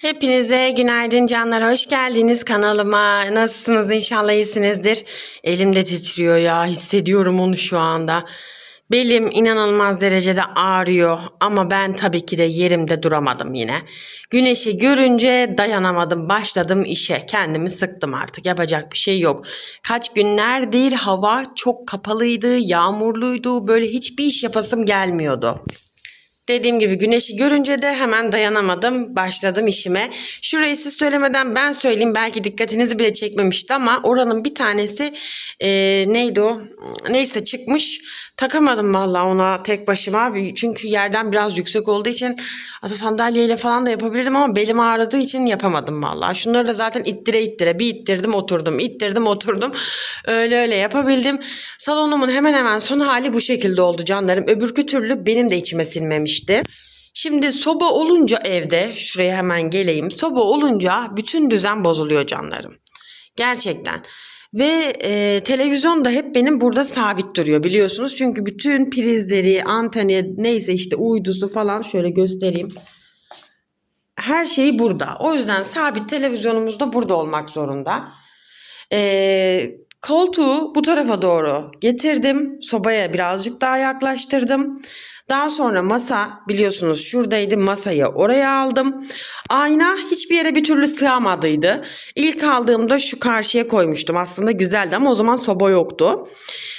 Hepinize günaydın canlar. Hoş geldiniz kanalıma. Nasılsınız? İnşallah iyisinizdir. Elim de titriyor ya. Hissediyorum onu şu anda. Belim inanılmaz derecede ağrıyor ama ben tabii ki de yerimde duramadım yine. Güneşi görünce dayanamadım. Başladım işe. Kendimi sıktım artık. Yapacak bir şey yok. Kaç günlerdir hava çok kapalıydı, yağmurluydu. Böyle hiçbir iş yapasım gelmiyordu. Dediğim gibi güneşi görünce de hemen dayanamadım. Başladım işime. Şurayı siz söylemeden ben söyleyeyim. Belki dikkatinizi bile çekmemişti ama oranın bir tanesi e, neydi o? Neyse çıkmış. Takamadım vallahi ona tek başıma. Çünkü yerden biraz yüksek olduğu için aslında sandalyeyle falan da yapabilirdim ama belim ağrıdığı için yapamadım vallahi. Şunları da zaten ittire ittire bir ittirdim oturdum. ittirdim oturdum. Öyle öyle yapabildim. Salonumun hemen hemen son hali bu şekilde oldu canlarım. Öbürkü türlü benim de içime sinmemişti. Şimdi soba olunca evde şuraya hemen geleyim. Soba olunca bütün düzen bozuluyor canlarım. Gerçekten. Ve e, televizyon da hep benim burada sabit duruyor biliyorsunuz. Çünkü bütün prizleri, anteni neyse işte uydusu falan şöyle göstereyim. Her şey burada. O yüzden sabit televizyonumuz da burada olmak zorunda. E, koltuğu bu tarafa doğru getirdim. Sobaya birazcık daha yaklaştırdım. Daha sonra masa biliyorsunuz şuradaydı masayı oraya aldım. Ayna hiçbir yere bir türlü sığamadıydı. İlk aldığımda şu karşıya koymuştum. Aslında güzeldi ama o zaman soba yoktu.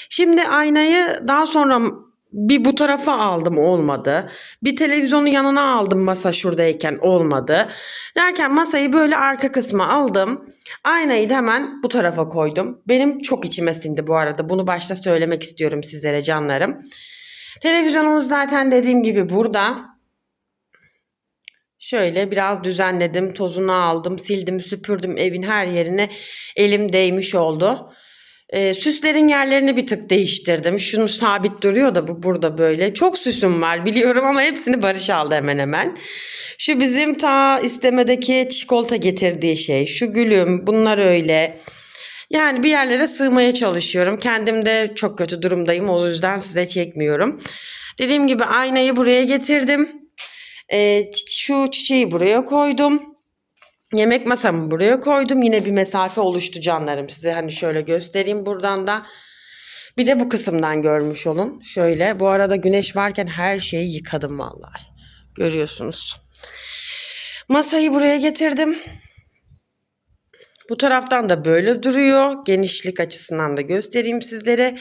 Şimdi aynayı daha sonra bir bu tarafa aldım olmadı. Bir televizyonu yanına aldım masa şuradayken olmadı. Derken masayı böyle arka kısma aldım. Aynayı da hemen bu tarafa koydum. Benim çok içime sindi bu arada. Bunu başta söylemek istiyorum sizlere canlarım. Televizyonumuz zaten dediğim gibi burada. Şöyle biraz düzenledim, tozunu aldım, sildim, süpürdüm evin her yerine elim değmiş oldu. Ee, süslerin yerlerini bir tık değiştirdim. Şunu sabit duruyor da bu burada böyle. Çok süsüm var biliyorum ama hepsini Barış aldı hemen hemen. Şu bizim ta istemedeki çikolata getirdiği şey. Şu gülüm bunlar öyle. Yani bir yerlere sığmaya çalışıyorum. Kendim de çok kötü durumdayım. O yüzden size çekmiyorum. Dediğim gibi aynayı buraya getirdim. Ee, şu çiçeği buraya koydum. Yemek masamı buraya koydum. Yine bir mesafe oluştu canlarım. Size hani şöyle göstereyim buradan da. Bir de bu kısımdan görmüş olun. Şöyle bu arada güneş varken her şeyi yıkadım vallahi. Görüyorsunuz. Masayı buraya getirdim. Bu taraftan da böyle duruyor. Genişlik açısından da göstereyim sizlere.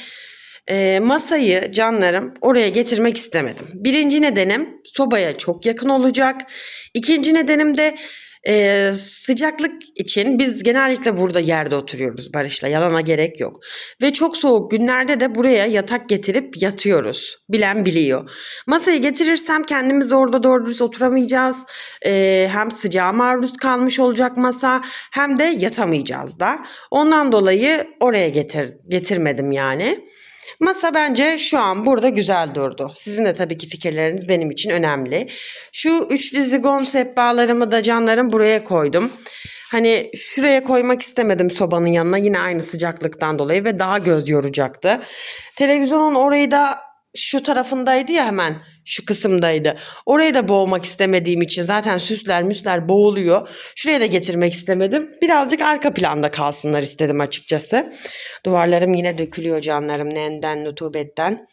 E, masayı canlarım oraya getirmek istemedim. Birinci nedenim sobaya çok yakın olacak. İkinci nedenim de e, sıcaklık için biz genellikle burada yerde oturuyoruz Barış'la yalana gerek yok. Ve çok soğuk günlerde de buraya yatak getirip yatıyoruz. Bilen biliyor. Masayı getirirsem kendimiz orada doğru dürüst oturamayacağız. E, hem sıcağa maruz kalmış olacak masa hem de yatamayacağız da. Ondan dolayı oraya getir getirmedim yani. Masa bence şu an burada güzel durdu. Sizin de tabii ki fikirleriniz benim için önemli. Şu üçlü zigon sehpalarımı da canlarım buraya koydum. Hani şuraya koymak istemedim sobanın yanına yine aynı sıcaklıktan dolayı ve daha göz yoracaktı. Televizyonun orayı da şu tarafındaydı ya hemen şu kısımdaydı. Orayı da boğmak istemediğim için zaten süsler müsler boğuluyor. Şuraya da getirmek istemedim. Birazcık arka planda kalsınlar istedim açıkçası. Duvarlarım yine dökülüyor canlarım nenden, nutubetten.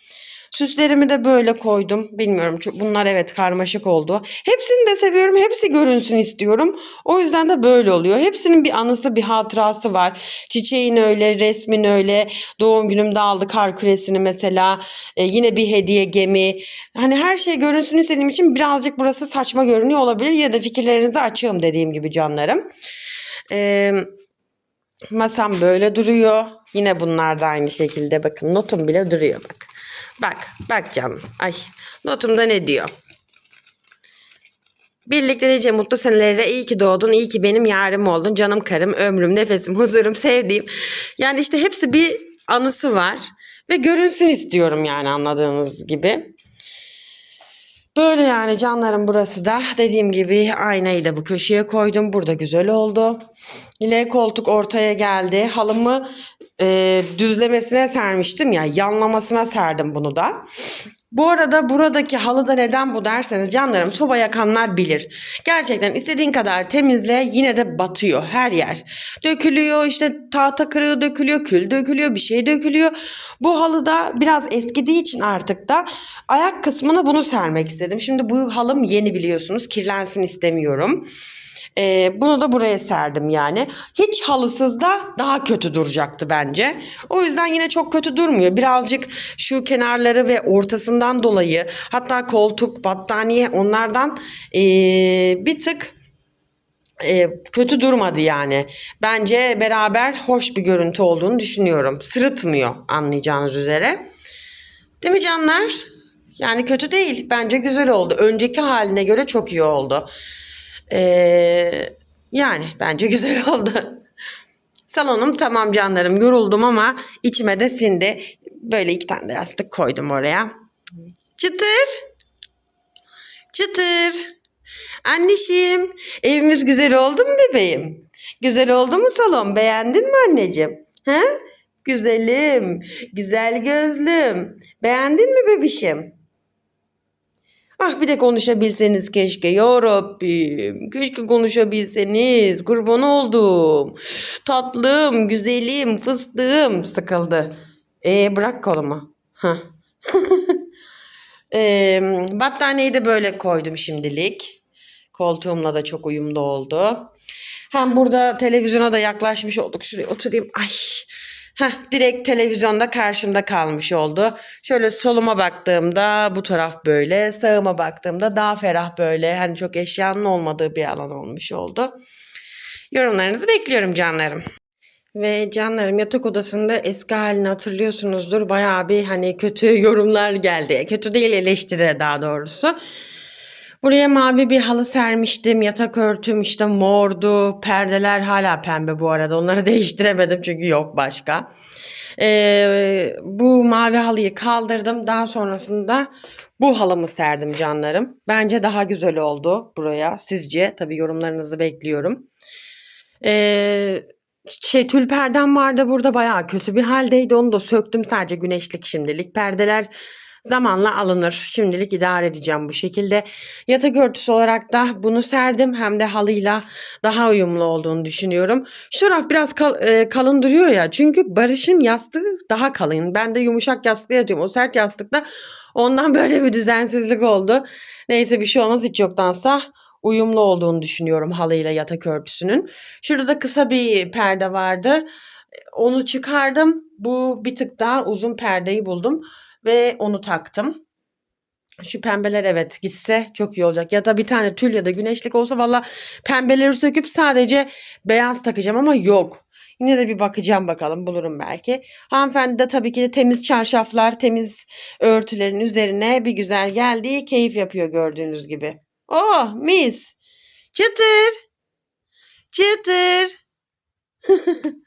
Süslerimi de böyle koydum. Bilmiyorum bunlar evet karmaşık oldu. Hepsini de seviyorum. Hepsi görünsün istiyorum. O yüzden de böyle oluyor. Hepsinin bir anısı bir hatırası var. Çiçeğin öyle, resmin öyle. Doğum günümde aldı kar küresini mesela. Ee, yine bir hediye gemi. Hani her şey görünsün istediğim için birazcık burası saçma görünüyor olabilir. Ya da fikirlerinizi açığım dediğim gibi canlarım. Eee... Masam böyle duruyor. Yine bunlar da aynı şekilde bakın notum bile duruyor bak. Bak, bak canım. Ay, notumda ne diyor? Birlikte nice mutlu senelere iyi ki doğdun, iyi ki benim yarım oldun, canım karım, ömrüm, nefesim, huzurum, sevdiğim. Yani işte hepsi bir anısı var ve görünsün istiyorum yani anladığınız gibi. Böyle yani canlarım burası da dediğim gibi aynayı da bu köşeye koydum. Burada güzel oldu. Yine koltuk ortaya geldi. Halımı e, düzlemesine sermiştim ya yanlamasına serdim bunu da. Bu arada buradaki halıda neden bu derseniz canlarım soba yakanlar bilir. Gerçekten istediğin kadar temizle yine de batıyor her yer. Dökülüyor işte tahta kırığı dökülüyor, kül dökülüyor, bir şey dökülüyor. Bu halıda biraz eskidiği için artık da ayak kısmına bunu sermek istedim. Şimdi bu halım yeni biliyorsunuz kirlensin istemiyorum. Ee, bunu da buraya serdim yani. Hiç halısız da daha kötü duracaktı bence. O yüzden yine çok kötü durmuyor. Birazcık şu kenarları ve ortasından dolayı hatta koltuk, battaniye onlardan ee, bir tık ee, kötü durmadı yani. Bence beraber hoş bir görüntü olduğunu düşünüyorum. Sırıtmıyor anlayacağınız üzere. Değil mi canlar? Yani kötü değil. Bence güzel oldu. Önceki haline göre çok iyi oldu. Ee, yani bence güzel oldu. Salonum tamam canlarım. Yoruldum ama içime de sindi. Böyle iki tane de yastık koydum oraya. Çıtır. Çıtır. Anneciğim, evimiz güzel oldu mu bebeğim? Güzel oldu mu salon? Beğendin mi anneciğim? He? Güzelim, güzel gözlüm. Beğendin mi bebişim? Ah bir de konuşabilseniz keşke ya Rabbim. Keşke konuşabilseniz. Kurban oldum. Tatlım, güzelim, fıstığım. Sıkıldı. E bırak kolumu. Hah. e, battaniyeyi de böyle koydum şimdilik. Koltuğumla da çok uyumlu oldu. Hem burada televizyona da yaklaşmış olduk. Şuraya oturayım. Ay. Heh, direkt televizyonda karşımda kalmış oldu. Şöyle soluma baktığımda bu taraf böyle. Sağıma baktığımda daha ferah böyle. Hani çok eşyanın olmadığı bir alan olmuş oldu. Yorumlarınızı bekliyorum canlarım. Ve canlarım yatak odasında eski halini hatırlıyorsunuzdur. Bayağı bir hani kötü yorumlar geldi. Kötü değil eleştiri daha doğrusu. Buraya mavi bir halı sermiştim. Yatak örtüm işte mordu. Perdeler hala pembe bu arada. Onları değiştiremedim çünkü yok başka. Ee, bu mavi halıyı kaldırdım. Daha sonrasında bu halımı serdim canlarım. Bence daha güzel oldu buraya. Sizce? Tabii yorumlarınızı bekliyorum. Ee, şey tül perdem vardı burada bayağı kötü bir haldeydi. Onu da söktüm sadece güneşlik şimdilik. Perdeler zamanla alınır. Şimdilik idare edeceğim bu şekilde. Yatak örtüsü olarak da bunu serdim. Hem de halıyla daha uyumlu olduğunu düşünüyorum. Şu raf biraz kal- e, kalın duruyor ya. Çünkü Barış'ın yastığı daha kalın. Ben de yumuşak yastıkta yatıyorum. O sert yastıkta ondan böyle bir düzensizlik oldu. Neyse bir şey olmaz hiç yoktansa uyumlu olduğunu düşünüyorum halıyla yatak örtüsünün. Şurada da kısa bir perde vardı. Onu çıkardım. Bu bir tık daha uzun perdeyi buldum ve onu taktım. Şu pembeler evet gitse çok iyi olacak. Ya da bir tane tül ya da güneşlik olsa valla pembeleri söküp sadece beyaz takacağım ama yok. Yine de bir bakacağım bakalım bulurum belki. Hanımefendi de tabii ki de temiz çarşaflar, temiz örtülerin üzerine bir güzel geldi. Keyif yapıyor gördüğünüz gibi. Oh mis. Çıtır. Çıtır.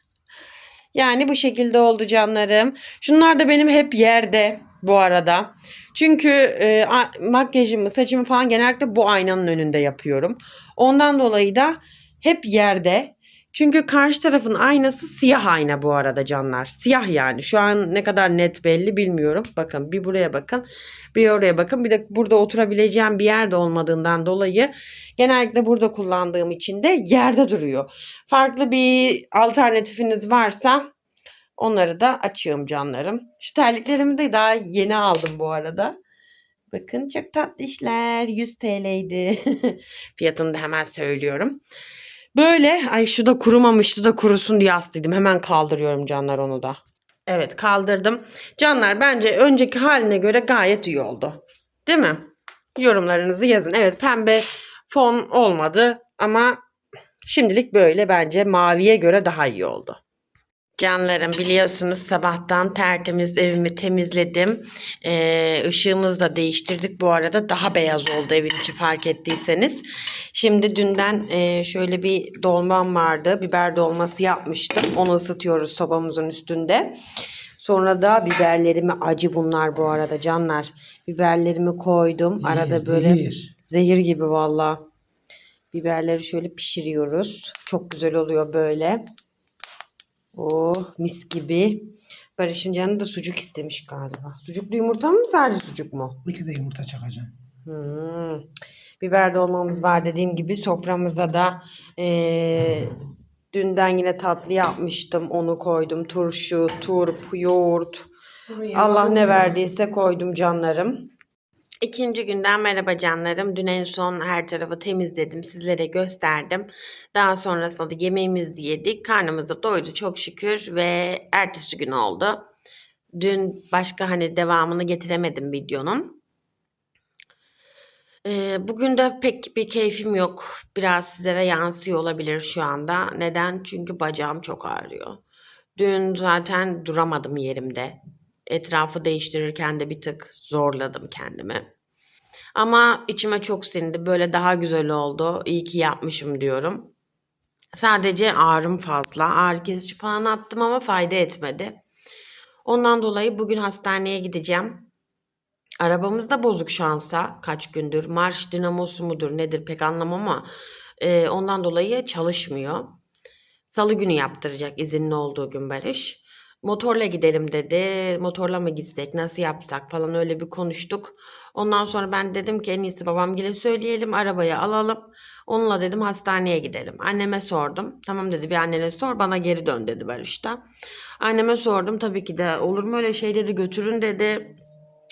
yani bu şekilde oldu canlarım. Şunlar da benim hep yerde bu arada. Çünkü e, makyajımı, saçımı falan genellikle bu aynanın önünde yapıyorum. Ondan dolayı da hep yerde. Çünkü karşı tarafın aynası siyah ayna bu arada canlar. Siyah yani. Şu an ne kadar net belli bilmiyorum. Bakın bir buraya bakın. Bir oraya bakın. Bir de burada oturabileceğim bir yerde olmadığından dolayı genellikle burada kullandığım için de yerde duruyor. Farklı bir alternatifiniz varsa onları da açıyorum canlarım. Şu terliklerimi de daha yeni aldım bu arada. Bakın çok tatlı işler. 100 TL'ydi. Fiyatını da hemen söylüyorum. Böyle ay şu da kurumamıştı da kurusun diye astıydım. Hemen kaldırıyorum canlar onu da. Evet kaldırdım. Canlar bence önceki haline göre gayet iyi oldu. Değil mi? Yorumlarınızı yazın. Evet pembe fon olmadı ama şimdilik böyle bence maviye göre daha iyi oldu. Canlarım biliyorsunuz sabahtan tertemiz evimi temizledim. Ee, ışığımızı da değiştirdik bu arada. Daha beyaz oldu evin içi fark ettiyseniz. Şimdi dünden e, şöyle bir dolmam vardı. Biber dolması yapmıştım. Onu ısıtıyoruz sobamızın üstünde. Sonra da biberlerimi acı bunlar bu arada canlar. Biberlerimi koydum. Arada böyle zehir. zehir gibi valla. Biberleri şöyle pişiriyoruz. Çok güzel oluyor böyle. Oh mis gibi. Barış'ın canı da sucuk istemiş galiba. Sucuklu yumurta mı sadece sucuk mu? İki de yumurta çakacağım. Hmm. Biber dolmamız var dediğim gibi soframıza da eee, dünden yine tatlı yapmıştım. Onu koydum. Turşu, turp, yoğurt. Allah ne verdiyse koydum canlarım. İkinci günden merhaba canlarım. Dün en son her tarafı temizledim. Sizlere gösterdim. Daha sonrasında da yemeğimizi yedik. Karnımız da doydu çok şükür ve ertesi gün oldu. Dün başka hani devamını getiremedim videonun. Ee, bugün de pek bir keyfim yok. Biraz sizlere yansıyor olabilir şu anda. Neden? Çünkü bacağım çok ağrıyor. Dün zaten duramadım yerimde. Etrafı değiştirirken de bir tık zorladım kendimi. Ama içime çok sindi. Böyle daha güzel oldu. İyi ki yapmışım diyorum. Sadece ağrım fazla. Ağrı kesici falan attım ama fayda etmedi. Ondan dolayı bugün hastaneye gideceğim. Arabamız da bozuk şansa kaç gündür. Marş dinamosu mudur nedir pek anlamam ama e, ondan dolayı çalışmıyor. Salı günü yaptıracak izinli olduğu gün Barış. Motorla gidelim dedi. Motorla mı gitsek nasıl yapsak falan öyle bir konuştuk. Ondan sonra ben dedim ki en iyisi babamgile söyleyelim arabayı alalım. Onunla dedim hastaneye gidelim. Anneme sordum. Tamam dedi bir annene sor bana geri dön dedi Barış da. Anneme sordum tabii ki de olur mu öyle şeyleri götürün dedi.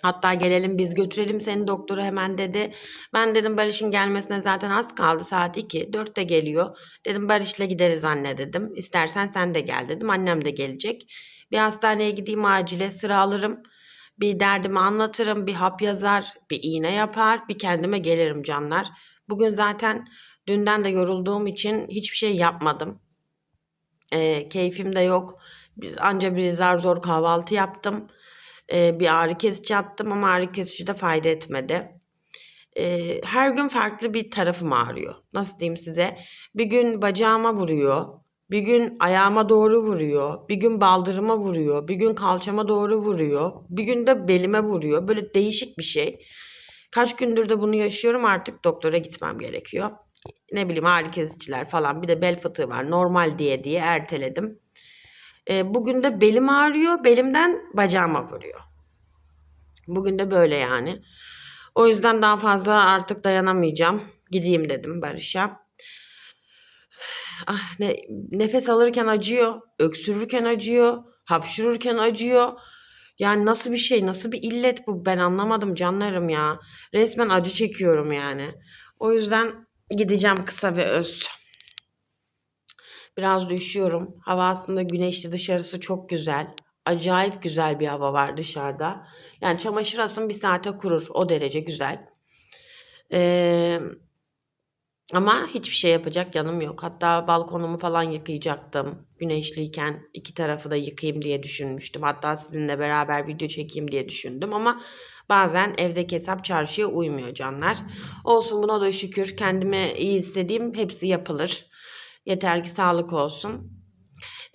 Hatta gelelim biz götürelim seni doktora hemen dedi. Ben dedim Barış'ın gelmesine zaten az kaldı saat 2. 4'te geliyor. Dedim Barış'la gideriz anne dedim. İstersen sen de gel dedim. Annem de gelecek. Bir hastaneye gideyim acile sıra alırım. Bir derdimi anlatırım. Bir hap yazar. Bir iğne yapar. Bir kendime gelirim canlar. Bugün zaten dünden de yorulduğum için hiçbir şey yapmadım. Ee, keyfim de yok. Biz anca bir zar zor kahvaltı yaptım. Ee, bir ağrı kesici attım ama ağrı kesici de fayda etmedi. Ee, her gün farklı bir tarafım ağrıyor. Nasıl diyeyim size? Bir gün bacağıma vuruyor. Bir gün ayağıma doğru vuruyor. Bir gün baldırıma vuruyor. Bir gün kalçama doğru vuruyor. Bir gün de belime vuruyor. Böyle değişik bir şey. Kaç gündür de bunu yaşıyorum artık doktora gitmem gerekiyor. Ne bileyim ağrı kesiciler falan bir de bel fıtığı var normal diye diye erteledim. Ee, bugün de belim ağrıyor belimden bacağıma vuruyor. Bugün de böyle yani. O yüzden daha fazla artık dayanamayacağım. Gideyim dedim Barış'a. Ah, ne, nefes alırken acıyor, öksürürken acıyor, hapşırırken acıyor. Yani nasıl bir şey, nasıl bir illet bu ben anlamadım canlarım ya. Resmen acı çekiyorum yani. O yüzden gideceğim kısa ve öz. Biraz da üşüyorum. Hava aslında güneşli dışarısı çok güzel. Acayip güzel bir hava var dışarıda. Yani çamaşır asın bir saate kurur. O derece güzel. Ee, ama hiçbir şey yapacak yanım yok. Hatta balkonumu falan yıkayacaktım. Güneşliyken iki tarafı da yıkayayım diye düşünmüştüm. Hatta sizinle beraber video çekeyim diye düşündüm ama bazen evdeki hesap çarşıya uymuyor canlar. Olsun buna da şükür. Kendimi iyi istediğim hepsi yapılır. Yeter ki sağlık olsun.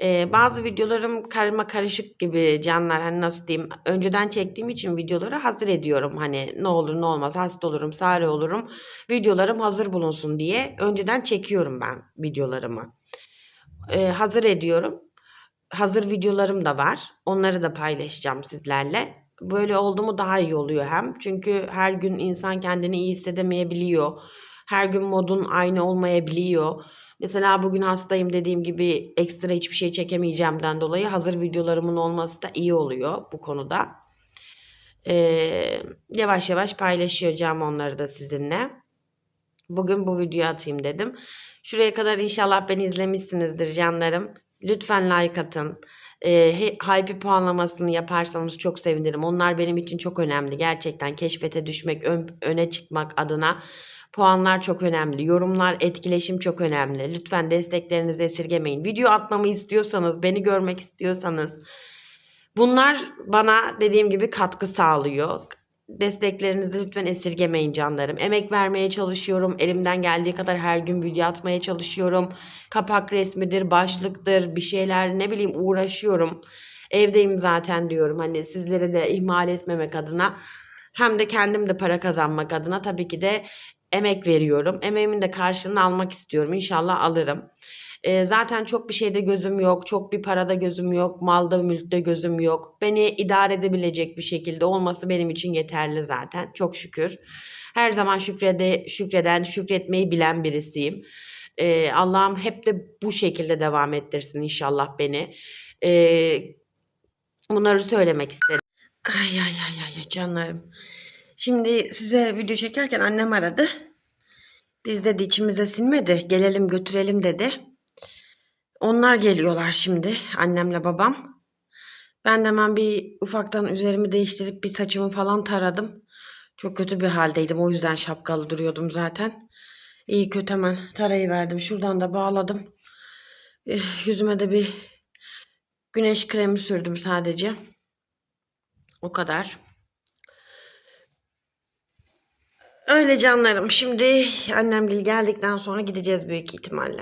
Ee, bazı videolarım karma karışık gibi canlar hani nasıl diyeyim önceden çektiğim için videoları hazır ediyorum. Hani ne olur ne olmaz hasta olurum sare olurum videolarım hazır bulunsun diye önceden çekiyorum ben videolarımı. Ee, hazır ediyorum. Hazır videolarım da var. Onları da paylaşacağım sizlerle. Böyle oldu mu daha iyi oluyor hem. Çünkü her gün insan kendini iyi hissedemeyebiliyor. Her gün modun aynı olmayabiliyor Mesela bugün hastayım dediğim gibi ekstra hiçbir şey çekemeyeceğimden dolayı hazır videolarımın olması da iyi oluyor bu konuda. Ee, yavaş yavaş paylaşacağım onları da sizinle. Bugün bu videoyu atayım dedim. Şuraya kadar inşallah beni izlemişsinizdir canlarım. Lütfen like atın. Ee, hype puanlamasını yaparsanız çok sevinirim. Onlar benim için çok önemli. Gerçekten keşfete düşmek, ön, öne çıkmak adına Puanlar çok önemli. Yorumlar, etkileşim çok önemli. Lütfen desteklerinizi esirgemeyin. Video atmamı istiyorsanız, beni görmek istiyorsanız bunlar bana dediğim gibi katkı sağlıyor. Desteklerinizi lütfen esirgemeyin canlarım. Emek vermeye çalışıyorum. Elimden geldiği kadar her gün video atmaya çalışıyorum. Kapak resmidir, başlıktır, bir şeyler ne bileyim uğraşıyorum. Evdeyim zaten diyorum. Hani sizlere de ihmal etmemek adına hem de kendim de para kazanmak adına tabii ki de emek veriyorum. Emeğimin de karşılığını almak istiyorum. İnşallah alırım. E, zaten çok bir şeyde gözüm yok. Çok bir parada gözüm yok. Malda mülkte gözüm yok. Beni idare edebilecek bir şekilde olması benim için yeterli zaten. Çok şükür. Her zaman şükrede, şükreden, şükretmeyi bilen birisiyim. E, Allah'ım hep de bu şekilde devam ettirsin inşallah beni. E, bunları söylemek istedim. Ay ay ay ay ay canlarım. Şimdi size video çekerken annem aradı. Biz dedi içimize sinmedi. Gelelim götürelim dedi. Onlar geliyorlar şimdi. Annemle babam. Ben de hemen bir ufaktan üzerimi değiştirip bir saçımı falan taradım. Çok kötü bir haldeydim. O yüzden şapkalı duruyordum zaten. İyi kötü hemen tarayı verdim. Şuradan da bağladım. Eh, Yüzüme de bir güneş kremi sürdüm sadece. O kadar. Öyle canlarım. Şimdi annemgil geldikten sonra gideceğiz büyük ihtimalle.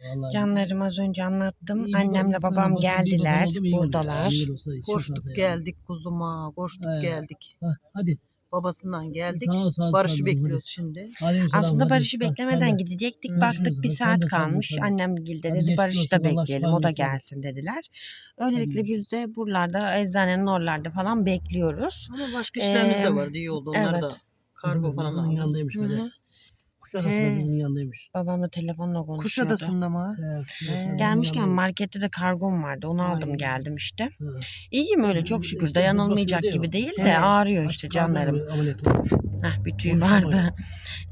Vallahi Canlarım az önce anlattım. iyi Annemle oldu, babam iyi geldiler. oldu, iyi oldu. Buradalar. Olsa Koştuk yani. geldik kuzuma, koştuk He. geldik. Hah, hadi. Babasından geldik. Sağ ol, sağ ol, Barış'ı sağ ol, bekliyoruz şimdi. Aleyküm selam, Aslında hadi, Barış'ı hadi, beklemeden hadi. gidecektik. Görüşürüz. Baktık bir Hadi, saat de, sen de, kalmış. sen de. Annem gilde Hadi dedi geçmiş Barış'ı da olsun, Allah bekleyelim. O da gelsin dediler. Öylelikle Hadi. biz de buralarda eczanenin oralarda falan bekliyoruz. Ama başka işlerimiz Ee, de vardı. iyi oldu. Onlar evet. da kargo falan yanındaymış Hı böyle. hı. Kuşadası'nda He. kızının yanındaymış. Babam da telefonla konuşuyordu. Kuşadası'nda mı? He, Kuşadası'nın Gelmişken yanındaymış. markette de kargom vardı. Onu aldım Ay. geldim işte. Hı. İyiyim öyle çok İşte şükür. bu Dayanılmayacak bakıyor gibi değil de He. ağrıyor işte Açık karnı canlarım. Ameliyat olmuş. Bir tüy vardı. var.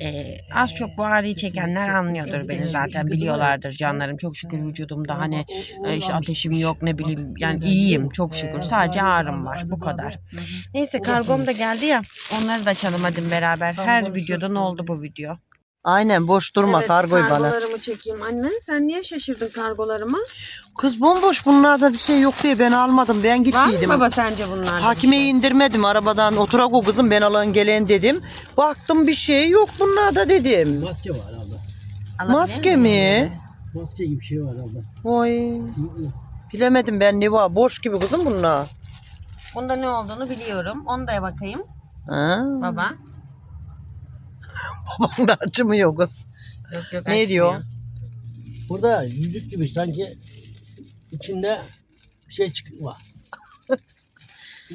Ee, az çok bu ağrıyı Kesinlikle. çekenler anlıyordur Çok beni zaten Kızı var ya. biliyorlardır canlarım. Çok şükür vücudumda hani O- o- e, işte ateşim yok ne Bak, bileyim yani neden iyiyim çok şükür. Sadece ağrım var bu kadar. Hı hı. Neyse kargom da geldi ya. Onları da açalım hadi beraber. Tamam, Her konuşuruz videoda ne sonra. oldu bu video? Aynen boş durma Evet, kargoyu bana. kargolarımı çekeyim. Anne sen niye şaşırdın kargolarıma? Kız bomboş bunlarda bir şey yok diye ben almadım. Ben Var mı gittiydim. baba sence bunlarda? bir Hakimeyi şey? indirmedim arabadan oturak o kızım ben alın gelen dedim. Baktım bir şey yok bunlarda dedim. Maske var abla. Maske miyim? mi? Maske gibi bir şey var abla. Hı. Bilemedim ben ne var. Boş gibi kızım bunlar. Bunda ne olduğunu biliyorum. Onu da bakayım Ha. baba. Babam da acımıyor kız. Yok yok Ne açmıyor. diyor? Burada yüzük gibi sanki içinde şey çık var.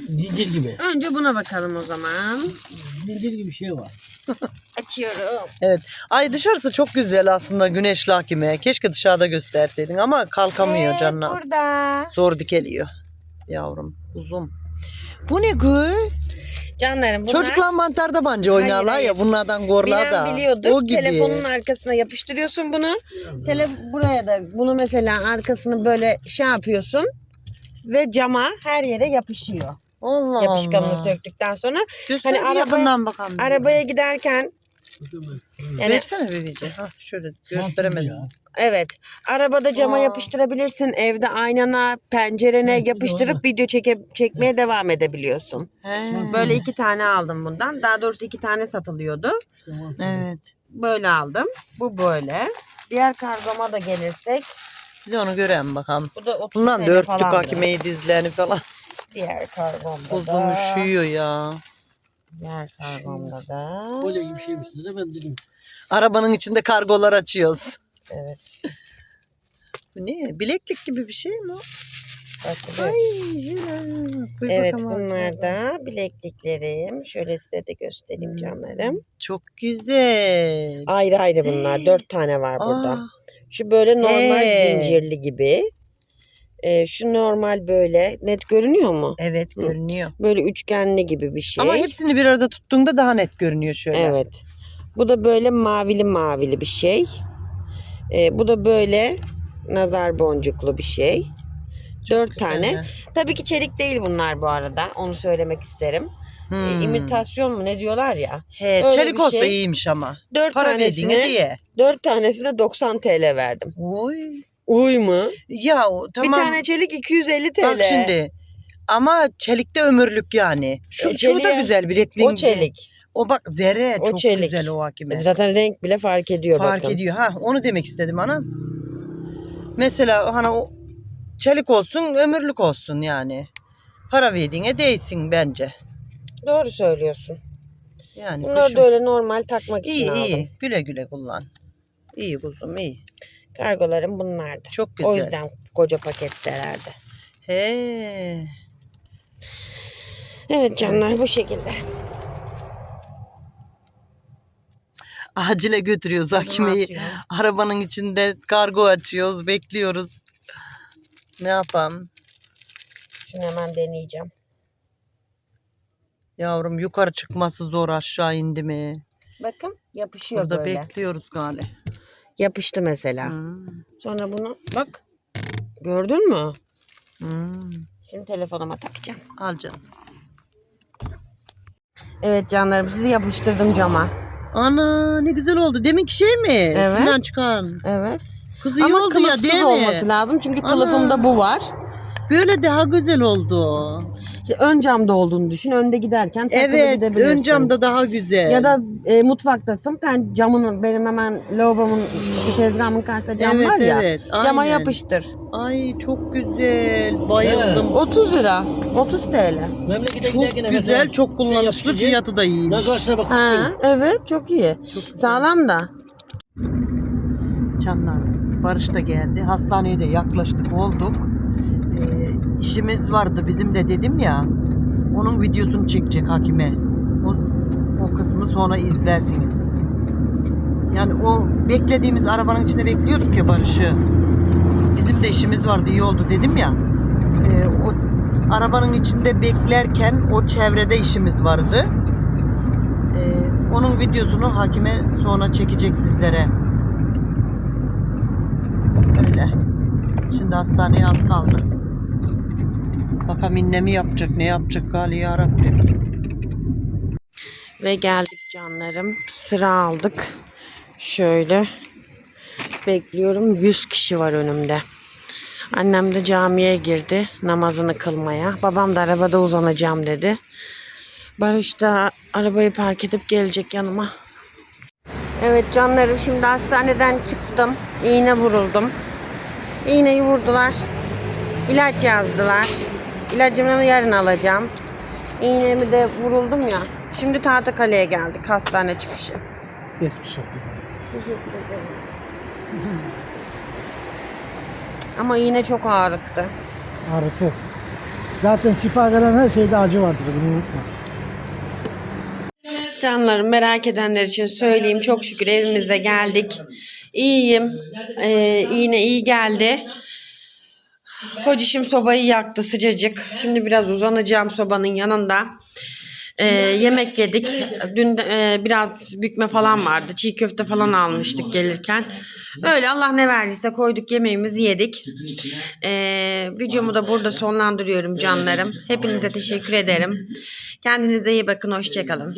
Zincir gibi. Önce buna bakalım o zaman. Zincir gibi bir şey var. Açıyorum. Evet. Ay dışarısı çok güzel aslında güneşli hakime. Keşke dışarıda gösterseydin ama kalkamıyor Evet, canına. burada. Zor dikeliyor. Yavrum uzun. Bu ne kız? Canlarım bunlar Çocuklar mantar tabanca oynarlar hayır. ya bunlardan gorlar da. bilen biliyordur. O gibi. Telefonun arkasına yapıştırıyorsun bunu. Tele buraya da bunu mesela arkasını böyle şey yapıyorsun ve cama her yere yapışıyor. Allah Yapışkanını Allah. söktükten sonra Göster Hani araba- yakından bakalım. arabaya giderken yani Versene bir video. Ha, şöyle gösteremedim. Evet arabada cama Aa. yapıştırabilirsin. Evde aynana, pencerene Evet, yapıştırıp doğru. video çeke, çekmeye devam edebiliyorsun. He. Böyle iki tane aldım bundan. Daha doğrusu iki tane satılıyordu. Evet. Böyle aldım. Bu böyle. Diğer kargoma da gelirsek Bir de onu görelim bakalım. bu da 30 Bundan da örttük hakimeyi dizlerini falan. Diğer kargomda Uzun da. üşüyor ya. Diğer kargomda da. Böyle gibi şeymiş de ben dedim. Arabanın içinde kargolar açıyoruz. Evet. Bu ne? Bileklik gibi bir şey mi o? Bakın, Ay. Koy Evet bakalım bunlar altına. da bilekliklerim. Şöyle size de göstereyim Hmm. canlarım. Çok güzel. Ayrı ayrı bunlar. Dört tane var burada. Aa, Şu böyle normal He. zincirli gibi. Ee, şu normal böyle. Net görünüyor mu? evet Hı. görünüyor. Böyle üçgenli gibi bir şey. Ama hepsini bir arada tuttuğunda daha net görünüyor şöyle. Evet. Bu da böyle mavili mavili bir şey. Ee, bu da böyle nazar boncuklu bir şey. Dört Güzel tane. Tabii ki çelik değil bunlar bu arada. Onu söylemek isterim. Hmm. imitasyon mu ne diyorlar ya. He, öyle çelik olsa şey. iyiymiş ama. Dört Para tanesine, diye. dört tanesine 90 TL verdim. Oy. Uy mu? Ya o, tamam. Bir tane çelik 250 TL. Bak şimdi. Ama çelikte ömürlük yani. Şu, E, şu da çeliğe- güzel bilekliğin. O çelik. O bak zerre O çok çelik. güzel o hakime. Zaten renk bile fark ediyor Fark bakın. ediyor. Ha onu demek istedim ana. Mesela hani o çelik olsun ömürlük olsun yani. Para verdiğine değsin bence. Doğru söylüyorsun. Yani Bunları kuşum. da öyle normal takmak için iyi aldım. iyi. Güle güle kullan. İyi kuzum iyi. Kargolarım bunlardı. Çok güzel. O yüzden koca pakettelerdi. He. Evet canlar bu şekilde. Acile götürüyoruz Hakime'yi. Arabanın içinde kargo açıyoruz, bekliyoruz. Ne yapalım? Şunu hemen deneyeceğim. Yavrum yukarı çıkması zor aşağı indi mi? Bakın yapışıyor Burada böyle. bekliyoruz galiba. Yapıştı mesela. Hmm. Sonra bunu bak. Gördün mü? Hmm. Şimdi telefonuma takacağım. Al canım. Evet canlarım sizi yapıştırdım cama. Ana ne güzel oldu. Deminki şey mi? Evet. Şundan çıkan. Evet. Kız iyi Ama ya kılıfsız mi? olması lazım çünkü Ana. kılıfımda bu var. Böyle daha güzel oldu. İşte ön camda olduğunu düşün. Önde giderken takılı Evet gidebilirsin. ön camda daha güzel. Ya da e, mutfaktasın. Ben camının benim hemen lavabomun tezgahımın karşısında cam evet, var ya. Evet, Cama aynen. yapıştır. Ay çok güzel. Bayıldım. 30 lira. 30 TL. Memlekete Çok giderken güzel, çok şey kullanışlı. Fiyatı da Ne iyiymiş. karşına bak. Ha, evet çok iyi. Çok güzel. Sağlam da. Canlar Barış da geldi. Hastaneye de yaklaştık olduk. İşimiz vardı bizim de dedim ya. Onun videosunu çekecek hakime. O, o kısmı sonra izlersiniz. Yani o beklediğimiz arabanın içinde bekliyorduk ya Barış'ı. Bizim de işimiz vardı iyi oldu dedim ya. Ee, o arabanın içinde beklerken o çevrede işimiz vardı. Ee, onun videosunu hakime sonra çekecek sizlere. Öyle. Şimdi hastaneye az kaldı. Bakalım inne mi yapacak ne yapacak gali ya Rabbim. Ve geldik canlarım. Sıra aldık. Şöyle. Bekliyorum. 100 kişi var önümde. Annem de camiye girdi namazını kılmaya. Babam da arabada uzanacağım dedi. Barış da arabayı park edip gelecek yanıma. Evet canlarım şimdi hastaneden çıktım. İğne vuruldum. İğneyi vurdular. İlaç yazdılar. İlacımı yarın alacağım. İğnemi de vuruldum ya. Şimdi Tahtakale'ye geldik hastane çıkışı. Geçmiş olsun. Teşekkür ederim. Ama iğne çok ağrıttı. Ağrıtır. Zaten şifa gelen her şeyde acı vardır bunu unutma. Canlarım merak edenler için söyleyeyim. Çok şükür evimize geldik. İyiyim. Ee, iğne iyi geldi. Kocişim sobayı yaktı sıcacık. Şimdi biraz uzanacağım sobanın yanında. Ee, yemek yedik. Dün e, biraz bükme falan vardı. Çiğ köfte falan almıştık gelirken. Öyle Allah ne verdiyse koyduk yemeğimizi yedik. Ee, videomu da burada sonlandırıyorum canlarım. Hepinize teşekkür ederim. Kendinize iyi bakın. Hoşçakalın.